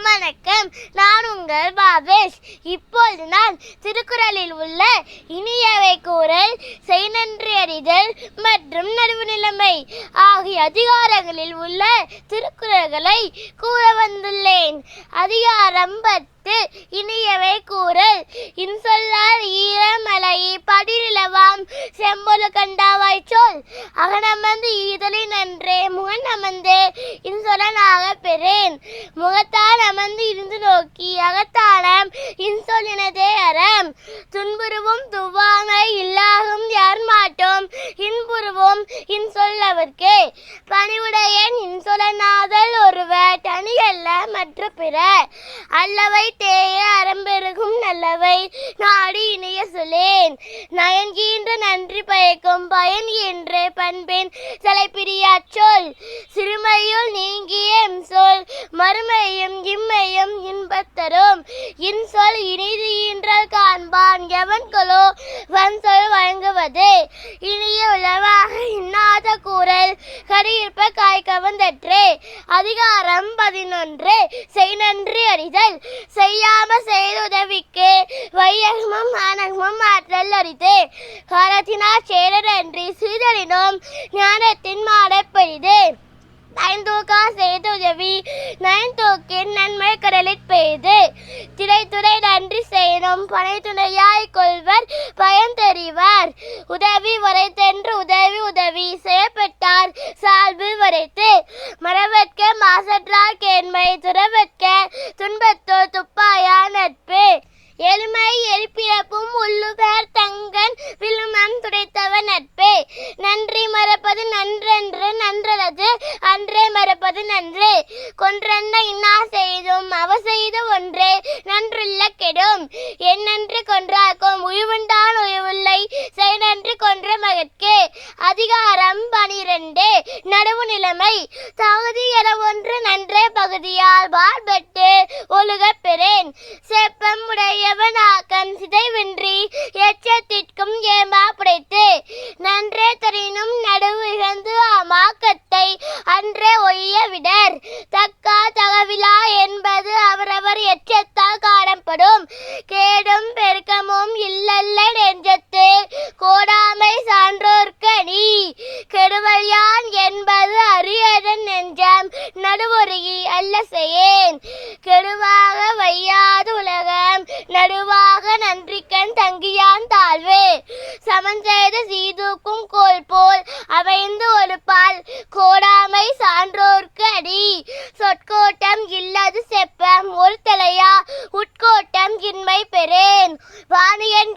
வணக்கம். நான் உங்கள் பாபேஷ். இப்பொழுது நான் திருக்குறளில் உள்ள இனியவை கூறல் செய்நன்றி அறிதல் மற்றும் நடுவு நிலைமை ஆகிய அதிகாரங்களில் உள்ள திருக்குறள்களை கூற வந்துள்ளேன். அதிகாரம் பத்து இனியவை கூறல். இன்சொல்லால் ஈரமலை படிநிலவாம் செம்பொழு கண்டாவாய் சொல். அகனமர்ந்து ஈதலின் நன்றே முகன் அமர்ந்து இன்சொலனாக பெறேன். முகத்தால் அமர்ந்து இருந்து நோக்கி அகத்தாளம் இன்சொலினதே அறம். துன்புருவும் துவாமை இல்லாகும் யார் மாட்டோம்? இன்புருவும் இன்சொல்லவர்க்கே பணிவுடையன் இன்சொலனாதல் ஒருவர் தனி மற்ற பிற அல்லவை தேய அறம்பெருகும் நல்லவை. நாடி இணைய சொல்லேன். நயன்கின்ற நன்றி பயக்கும் பயன் என்ற பண்பின். பிரியா சொல். சிறுமையுள் தரும் இன்சொல் இனிது ஈன்றல் காண்பான். எவன்களோ வன்சொல் வழங்குவது. இனிய உளவாக இன்னாத கூறல். கரியிருப்ப காய் கவர்ந்தற்றே அதிகாரம் பதினொன்று. செய் நன்றி அறிதல். செய்யாம செய்துதவிக்கு வையகமும் ஆனகமும் ஆற்றல் அறிது காலத்தினால் சேரன்றி சிறிதலினும் ஞானத்தின் மாடப்பெரிது ஐந்தோகா செய்து உதவி நயன்தூக்கின் நன்மை கடலில் பெய்து. திரைத்துறை நன்றி செய்யணும் பனை துணையாய் கொள்வர் பயன் தெரிவார் உதவி வரைத்தென்று உதவி உதவி செய்யப்பட்டார் சால்பு வரைத்து மரவற்க மாசற்றார் கேண்மை துறவற்க துன்பத்தோர் துப்ப மறப்பது நன்று. கொன்றென்ன இன்னா செய்தும் அவ செய்த ஒன்று நன்றுள்ள கெடும். என்னென்று கொன்றாக்கும் உய்வுண்டான் உய்வில்லை. செய் நன்று கொன்ற மகற்கு அதிகாரம் பனிரெண்டு. நடுவு நிலைமை தகுதி என ஒன்று நன்றே பகுதியால் வாழ்பட்டு ஒழுகப் பெறேன். செப்பம் உடையவன் ஆக்கம் சிதைவின்றி எச்சத்திற்கும் ஏமா புடைத்து நன்றே தரினும் நடுவு இழந்து ஆமாக்கத்து அன்றே ஒழிய விடர். தக்கா தகவிலா என்பது அவரவர் எச்சத்தால் காணப்படும். கேடும் பெருக்கமும் இல்லல்ல நெஞ்சத்து. கோடாமை சான்றோர்க்கு நீ. கெடுவல்யான் என்பது அரியதன் நெஞ்சம். நடுவொருகி அல்ல செய்யேன். கெடுவாக வையாது உலகம் நடுவாக நன்றிக்கண் தங்கியான் தாழ்வு. சமஞ்செய்த சீதூக்கும் கோல் போல் அமைந்து ஒரு பால் கோடாமை சான்றோர்க்கு அடி. சொற்கோட்டம் இல்லது செப்பம் ஒரு தலையா உட்கோட்டம் இன்மை பெறேன். வாணியன்